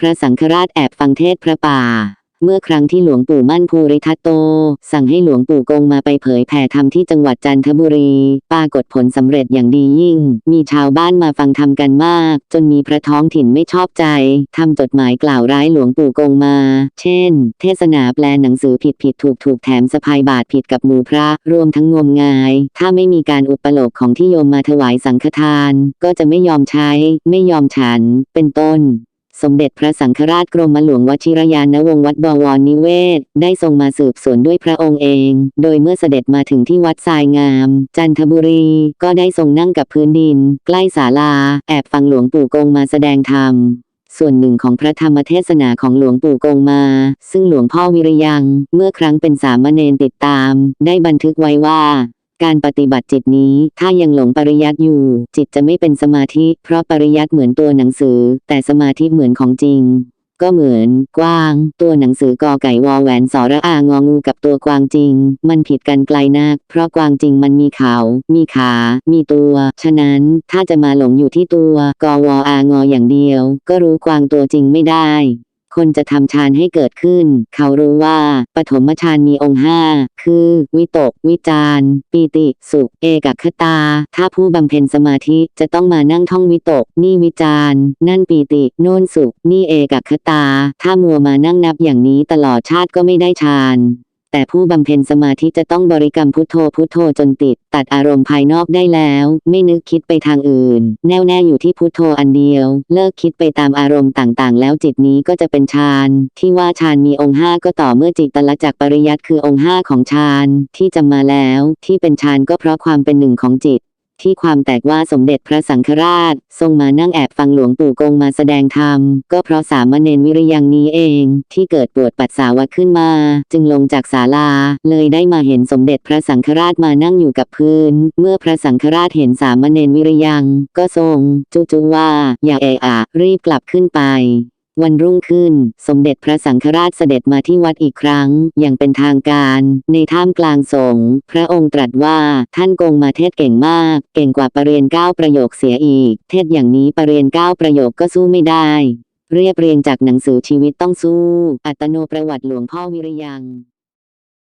พระสังฆราชแอบฟังเทศพระป่า เมื่อครั้งที่หลวงปู่มั่นภูริทัตโต สั่งให้หลวงปู่กงมาไปเผยแผ่ธรรมที่จังหวัดจันทบุรี ปรากฏผลสำเร็จอย่างดียิ่ง มีชาวบ้านมาฟังธรรมกันมาก จนมีพระท้องถิ่นไม่ชอบใจทำจดหมายกล่าวร้ายหลวงปู่กงมา เช่น เทศนาแปลหนังสือผิดผิดถูกถูกแถมสะพายบาทผิดกับหมู่พระ รวมทั้งงมงาย ถ้าไม่มีการอุปโลกของที่โยมมาถวายสังฆทาน ก็จะไม่ยอมใช้ ไม่ยอมฉัน เป็นต้น สมเด็จพระสังฆราชกรมหลวงวชิรยานวงศ์วัดบวรนิเวศ ได้ทรงมาสืบสวนด้วยพระองค์เอง โดยเมื่อเสด็จมาถึงที่วัดทรายงาม จันทบุรี ก็ได้ทรงนั่งกับพื้นดิน ใกล้ศาลา แอบฟังหลวงปู่กงมาแสดงธรรมส่วนหนึ่งของพระธรรมเทศนาของหลวงปู่กงมา ซึ่งหลวงพ่อวิริยัง เมื่อครั้งเป็นสามเณรติดตาม ได้บันทึกไว้ว่า การปฏิบัติจิตนี้ ถ้ายังหลงปริยัติอยู่ จิตจะไม่เป็นสมาธิ เพราะปริยัติเหมือนตัวหนังสือ แต่สมาธิเหมือนของจริง ก็เหมือน กว้าง ตัวหนังสือกอไก่วอแหวนสอระอางองูกับตัวกวางจริง มันผิดกันไกลนัก เพราะกวางจริงมันมีเขา มีขา มีตัว ฉะนั้นถ้าจะมาหลงอยู่ที่ตัวกอวออางออย่างเดียว ก็รู้กวางตัวจริงไม่ได้ คนจะทำฌานให้เกิดขึ้น เขารู้ว่าปฐมฌานมีองค์ห้าคือ วิตก วิจารปีติ สุข เอกคตา ถ้าผู้บำเพ็ญสมาธิจะต้องมานั่งท่องวิตก นี่วิจารนั่นปีติโน่นสุข นี่เอกคตา ถ้ามัวมานั่งนับอย่างนี้ตลอดชาติก็ไม่ได้ฌาน แต่ผู้บำเพ็ญสมาธิจะต้องบริกรรมพุทโธพุทโธจนติด ตัดอารมณ์ภายนอกได้แล้ว ไม่นึกคิดไปทางอื่น แน่วแน่อยู่ที่พุทโธอันเดียว เลิกคิดไปตามอารมณ์ต่างๆ แล้วจิตนี้ก็จะเป็นฌานที่ว่าฌานมีองค์ห้าก็ต่อเมื่อจิตตละจากปริยัติคือองค์ห้าของฌานที่จะมาแล้ว ที่เป็นฌานก็เพราะความเป็นหนึ่งของจิต ที่ความแตกว่าสมเด็จพระสังฆราช ทรงมานั่งแอบฟังหลวงปู่กงมาแสดงธรรม ก็เพราะสามเณรวิริยังนี้เอง ที่เกิดปวดปัสสาวะขึ้นมา จึงลงจากศาลา เลยได้มาเห็นสมเด็จพระสังฆราชมานั่งอยู่กับพื้น เมื่อพระสังฆราชเห็นสามเณรวิริยัง ก็ทรง จุจุว่า อย่าเอะอะรีบกลับขึ้นไป วันรุ่งขึ้น สมเด็จพระสังฆราชเสด็จมาที่วัดอีกครั้ง อย่างเป็นทางการ ในท่ามกลางสงฆ์พระองค์ตรัสว่าท่านกงมาเทศเก่งมาก เก่งกว่าประเรียนเก้าประโยคเสียอีก เทศอย่างนี้ประเรียนเก้าประโยคก็สู้ไม่ได้ เรียบเรียงจากหนังสือชีวิตต้องสู้ อัตโนประวัติหลวงพ่อวิริยัง